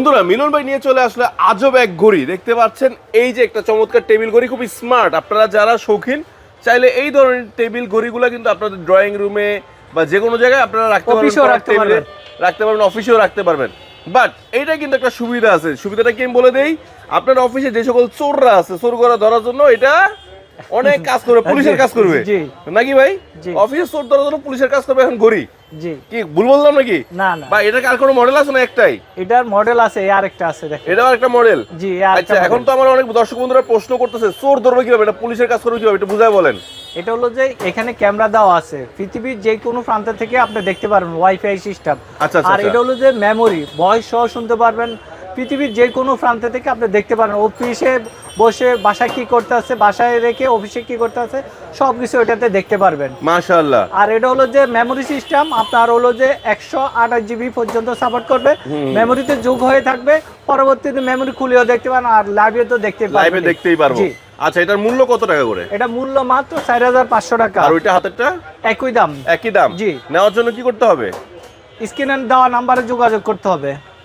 বন্ধুরা মিলন ভাই নিয়ে চলে আসলে আজব এক ঘড়ি। দেখতে পাচ্ছেন এই যে একটা চমৎকার টেবিল ঘড়ি খুবই স্মার্ট আপনারা যারা শৌখিন চাইলে এই ধরনের টেবিল ঘড়িগুলো কিন্তু আপনাদের ড্রয়িং রুমে বা যে কোনো জায়গায় আপনারা রাখতে পারবেন রাখতে পারবেন। অফিসেও রাখতে পারবেন। বাট এইটা কিন্তু একটা সুবিধা আছে। সুবিধাটা কি আমি বলে দেই? আপনার অফিসে যে সকল চোররা আছে চোর করা ধরার জন্য এটা অনেক কাজ করবে পুলিশের কাজ করবে। নাকি ভাই? জি। অফিসে চোর ধরার জন্য পুলিশের কাজ করবে এখন জি। কি ভুল বললাম নাকি? না না। এটার আর কোনো মডেল আছে না একটাই? এটার মডেল আছে এই আরেকটা আছে দেখেন। এটাও একটা মডেল জি আচ্ছা এখন তো আমার অনেক দর্শক বন্ধুরা প্রশ্ন করতেছে চোর ধরবে কীভাবে? এটা পুলিশের কাজ করবে কীভাবে? এটা বুঝায় বলেন। এটা হলো যে এখানে ক্যামেরা দেওয়া আছে। পৃথিবীর যে কোনো প্রান্ত থেকে আপনি দেখতে পারবেন ওয়াইফাই সিস্টেম আচ্ছা, আচ্ছা, আর আচ্ছা। এটা হলো যে মেমোরি ভয়েস সহ শুনতে পারবেন। পৃথিবীর যে কোনো প্রান্ত থেকে আপনি দেখতে পারেন অফিসে বসে বাসায় কি করতে আছে বাসায় রেখে অফিসে কি করতে আছে সব কিছু এটাতে দেখতে পারবেন। মাশাআল্লাহ। আর এটা হলো যে মেমোরি সিস্টেম আপনার হলো যে একশো আঠাশ জিবি পর্যন্ত সাপোর্ট করবে। মেমোরিতে যোগ হয়ে থাকবে পরবর্তীতে মেমোরি খুলেও দেখতে পারেন আর লাইভে তো দেখতে পারবেন। লাইভে দেখতেই পারব। আচ্ছা এটার মূল্য কত টাকা করে? এটা মূল্য মাত্র চার হাজার পাঁচশো টাকা। আর ওইটা হাতেরটা? একই দাম। একই দাম। জি। নেওয়ার জন্য কি করতে হবে? স্ক্রিনে দেওয়া নাম্বারে যোগাযোগ করতে হবে।